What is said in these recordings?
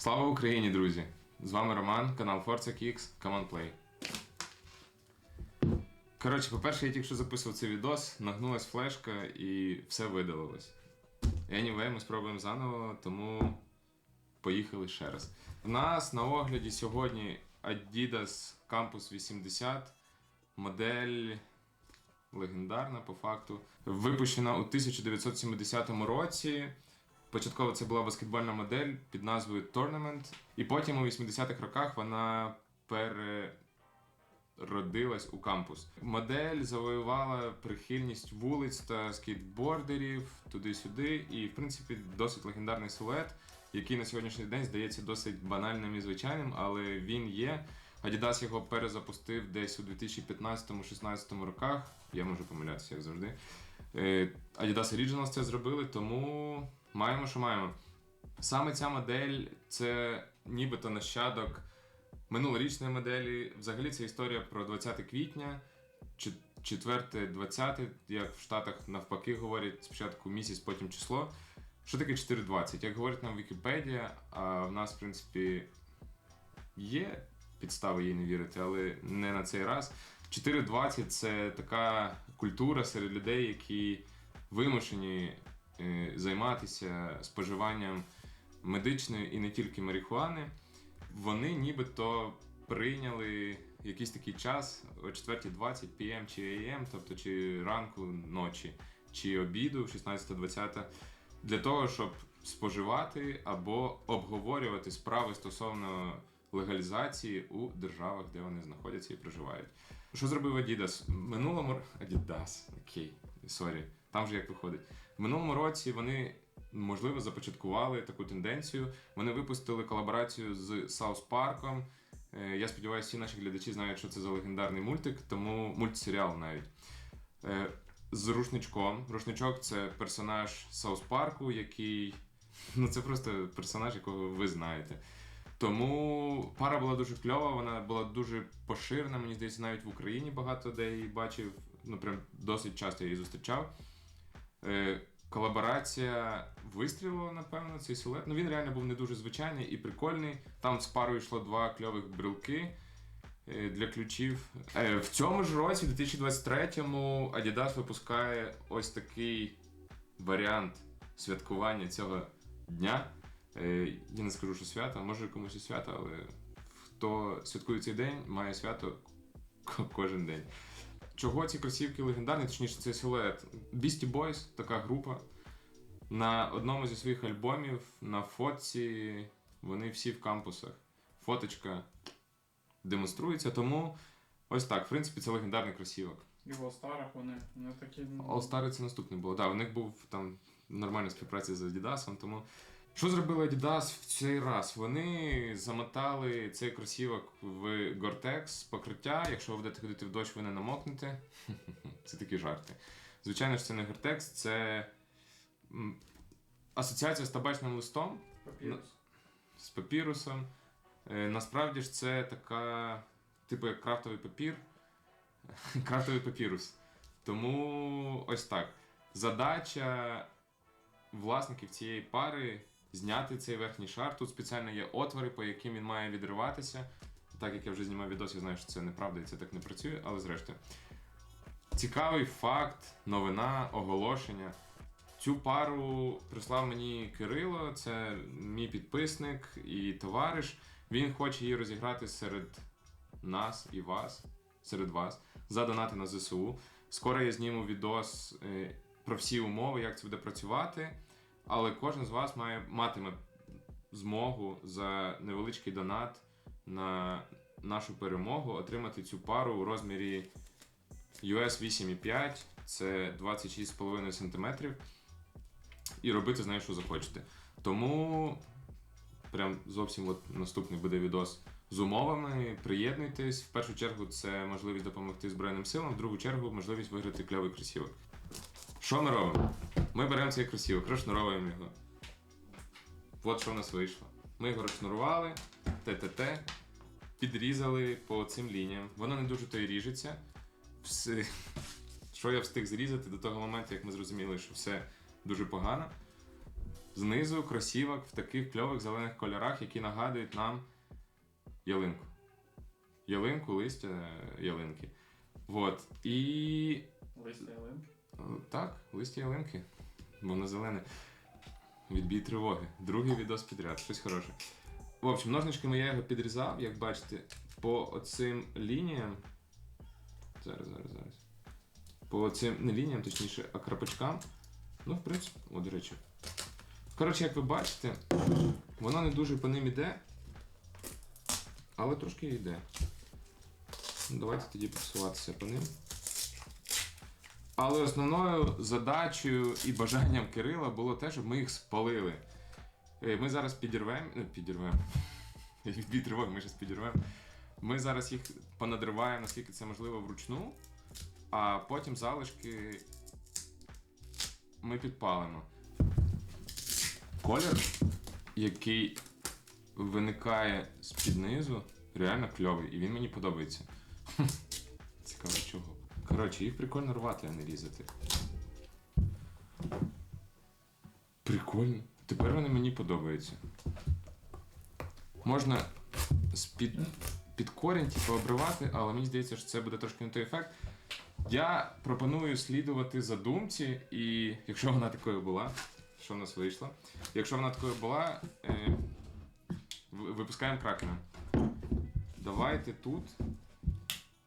Слава Україні, друзі! З вами Роман, канал Forza Kicks, Come on Play. Коротше, по-перше, я тільки що записував цей відос, нагнулась флешка і все видалилось. Anyway, ми спробуємо заново, тому поїхали ще раз. В нас на огляді сьогодні Adidas Campus 80, модель легендарна по факту. Випущена у 1970 році. Початково це була баскетбольна модель під назвою Tournament, і потім у 80-х роках вона переродилась у кампус. Модель завоювала прихильність вулиць та скейтбордерів туди-сюди, і, в принципі, досить легендарний силует, який на сьогоднішній день здається досить банальним і звичайним, але він є. Adidas його перезапустив десь у 2015-16 роках. Я можу помилятися, як завжди. Е, Adidas Originals це зробили, тому маємо, що маємо. Саме ця модель це нібито нащадок минулорічної моделі. Взагалі це історія про 20 квітня, 4-20, як в Штатах навпаки говорять, спочатку місяць, потім число. Що таке 4.20? Як говорить нам Вікіпедія, а в нас, в принципі, є підстави їй не вірити, але не на цей раз. 4.20 це така культура серед людей, які вимушені займатися споживанням медичної і не тільки марихуани. Вони нібито прийняли якийсь такий час о 4.20 PM чи AM, тобто чи ранку, ночі, чи обіду 16.20, для того, щоб споживати або обговорювати справи стосовно легалізації у державах, де вони знаходяться і проживають. Що зробив? В минулому Adidas, окей, сорі, там же як виходить. В минулому році вони. Можливо, започаткували таку тенденцію. Вони випустили колаборацію з Саус Парком. Е, Я сподіваюся, всі наші глядачі знають, що це за легендарний мультик, тому мультсеріал навіть. Е, З рушничком. Рушничок це персонаж Саус Парку, який. Ну, це просто персонаж, якого ви знаєте. Тому пара була дуже кльова, вона була дуже поширена. Мені здається, навіть в Україні багато де її бачив. Ну, прям досить часто я її зустрічав. Е, колаборація вистрілила, напевно, цей силует. Ну він реально був не дуже звичайний і прикольний. Там з парою йшло два кльових брелки е, для ключів. Е, в цьому ж році, в 2023-му, Adidas випускає ось такий варіант святкування цього дня. Е, Я не скажу, що свято, може комусь і свято, але хто святкує цей день, має свято кожен день. Чого ці кросівки легендарні, точніше, цей силует. Beastie Boys, така група. На одному зі своїх альбомів на фотці вони всі в кампусах. Фоточка демонструється, тому ось так, в принципі, це легендарний кросівок. І в старих вони, вони такі. ну, All Star це наступне було. Так, у них був там нормальна співпраця з Adidas, тому. Що зробили Adidas в цей раз? Вони замотали цей кросівок в Gore-Tex покриття. Якщо ви будете ходити в дощ, ви не намокнете. Це такі жарти. Звичайно ж, це не Gore-Tex, це асоціація з табачним листом Папірус. з папірусом. Е, Насправді ж це така, типу як крафтовий папір, крафтовий папірус. Тому ось так. Задача власників цієї пари зняти цей верхній шар. Тут спеціально є отвори, по яким він має відриватися. Так як я вже знімав відос, я знаю, що це неправда і це так не працює, але зрештою. Цікавий факт, новина, оголошення. Цю пару прислав мені Кирило, це мій підписник і товариш. Він хоче її розіграти серед нас і вас, серед вас, за донати на ЗСУ. Скоро я зніму відос е, про всі умови, як це буде працювати. Але кожен з вас має матиме змогу за невеличкий донат на нашу перемогу отримати цю пару у розмірі US 8,5, це 26,5 см. І робити з нею, що захочете. Тому прям зовсім от наступний буде відос з умовами. Приєднуйтесь. В першу чергу це можливість допомогти Збройним силам, в другу чергу можливість виграти кльовий кросівок. Що ми робимо? Ми беремо цей кросівок, розшнуровуємо його. От що в нас вийшло. Ми його розшнурували, ТТТ, підрізали по цим лініям. Воно не дуже то й ріжеться. Все, що я встиг зрізати до того моменту, як ми зрозуміли, що все дуже погано. знизу кросівок в таких кльових зелених кольорах, які нагадують нам ялинку. Ялинку, листя ялинки. Вот. І. Листя ялинки. Так, листя ялинки. Воно зелене. Відбій тривоги. Другий відос підряд, щось хороше. В общем, ножничками я його підрізав, як бачите, по оцим лініям. Зараз, зараз, зараз. По цим не лініям, точніше, а крапочкам. Ну, в принципі, о, до речі. Коротше, як ви бачите, воно не дуже по ним іде, але трошки йде. Ну, Давайте тоді просуватися по ним. Але основною задачею і бажанням Кирила було те, щоб ми їх спалили. Е, Ми зараз підірвемо. Підірвемо. Відбій ми зараз підірвемо. Ми зараз їх понадриваємо, наскільки це можливо, вручну, а потім залишки ми підпалимо. Колір, який виникає з-під низу, реально кльовий, і він мені подобається. Цікаво чого. Коротше, їх прикольно рвати, а не різати. Прикольно. Тепер вони мені подобаються. Можна з-під під корінь, типу, обривати, але мені здається, що це буде трошки не той ефект. Я пропоную слідувати задумці, і якщо вона такою була, що в нас вийшло? Якщо вона такою була, е, випускаємо кракена. Давайте тут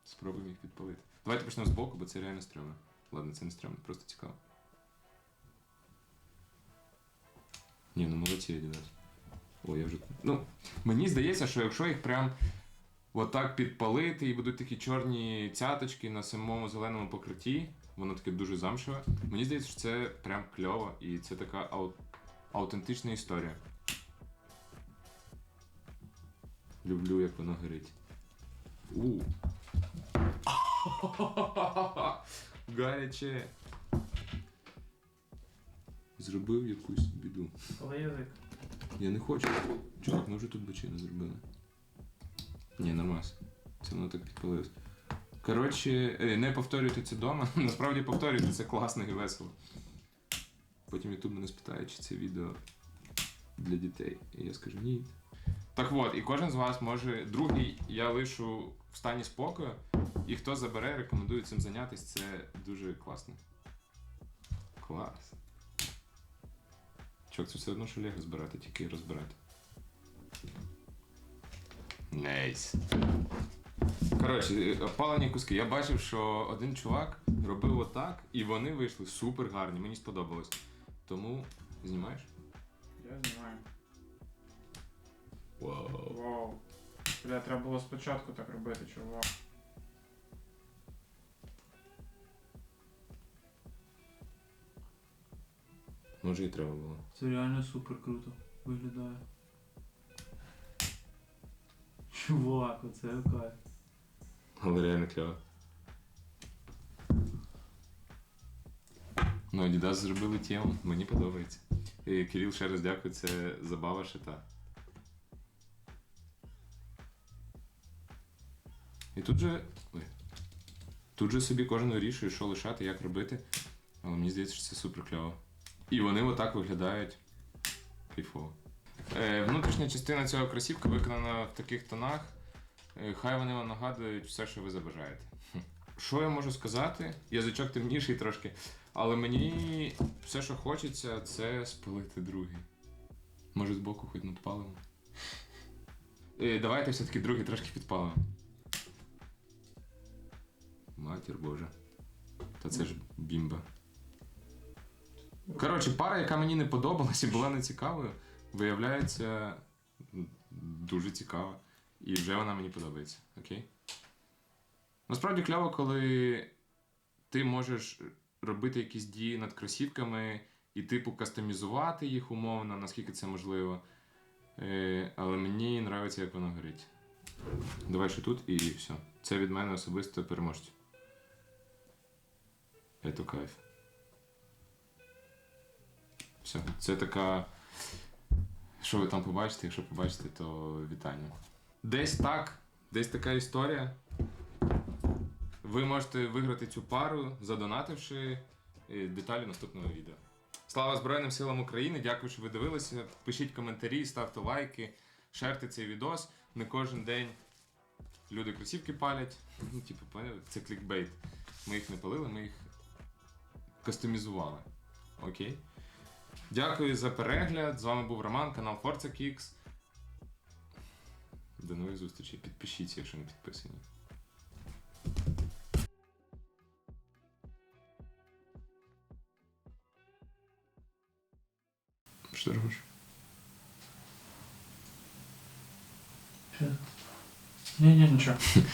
спробуємо їх підпалити. Давайте почнемо з боку, бо це реально стрьомно. Ладно, це не стрьомно, просто цікаво. Ні, ну молодці, Adidas. О, я вже. Ну, мені здається, що якщо їх прям отак підпалити і будуть такі чорні цяточки на самому зеленому покритті, воно таке дуже замшеве. Мені здається, що це прям кльово і це така ау- аутентична історія. Люблю, як воно горить. У. Гаряче. Зробив якусь біду. Коли язик. Я не хочу. Чувак, ми вже тут бочину зробили. Ні, нормально. Це воно так підпалилось. Коротше, е, не повторюйте це вдома. Насправді повторюйте, це класно і весело. Потім Ютуб мене спитає, чи це відео для дітей. І я скажу ні. Так от, і кожен з вас може. Другий я лишу в стані спокою. І хто забере, рекомендую цим зайнятися. Це дуже класно. Клас. Чувак, це все одно, що збирати, тільки розбирати. Найс. Коротше, е, опалені куски. Я бачив, що один чувак робив отак, і вони вийшли супер гарні. Мені сподобалось. Тому знімаєш? Я знімаю. Вау. Вау. Бля, треба було спочатку так робити, чувак. Може і треба було. Це реально супер круто виглядає. Чувак, оце кайф. Але реально кльово. Ну, Adidas зробили тему, мені подобається. І Кирил ще раз дякую, це забава шита. І тут же. Тут же собі кожен вирішує, що лишати, як робити. Але мені здається, що це супер кльово. І вони отак виглядають кайфово. Е, внутрішня частина цього кросівка виконана в таких тонах. Е, Хай вони вам нагадують все, що ви забажаєте. Що я можу сказати? Язичок темніший трошки, але мені все, що хочеться, це спалити другий. Може, збоку хоч надпалимо. Е, Давайте все-таки другий трошки підпалимо. Матір Божа. Та це ж бімба. Коротше, пара, яка мені не подобалась і була нецікавою, виявляється дуже цікава. І вже вона мені подобається. Окей? Насправді кльово, коли ти можеш робити якісь дії над кросівками і, типу, кастомізувати їх умовно, наскільки це можливо. Е, але мені подобається, як воно горить. Давай ще тут і все. Це від мене особисто переможцю. Це кайф. Все. Це така. Що ви там побачите? Якщо побачите, то вітання. Десь так, десь така історія. Ви можете виграти цю пару, задонативши деталі наступного відео. Слава Збройним силам України! Дякую, що ви дивилися. Пишіть коментарі, ставте лайки, шерте цей відос. Не кожен день люди кросівки палять. Ну, типу, це клікбейт. Ми їх не палили, ми їх кастомізували. Окей. Дякую за перегляд. З вами був Роман, канал Forza Kicks. До нових зустрічей. Підпишіться, якщо не підписані. Що ти робиш? Що? Ні, ні, нічого.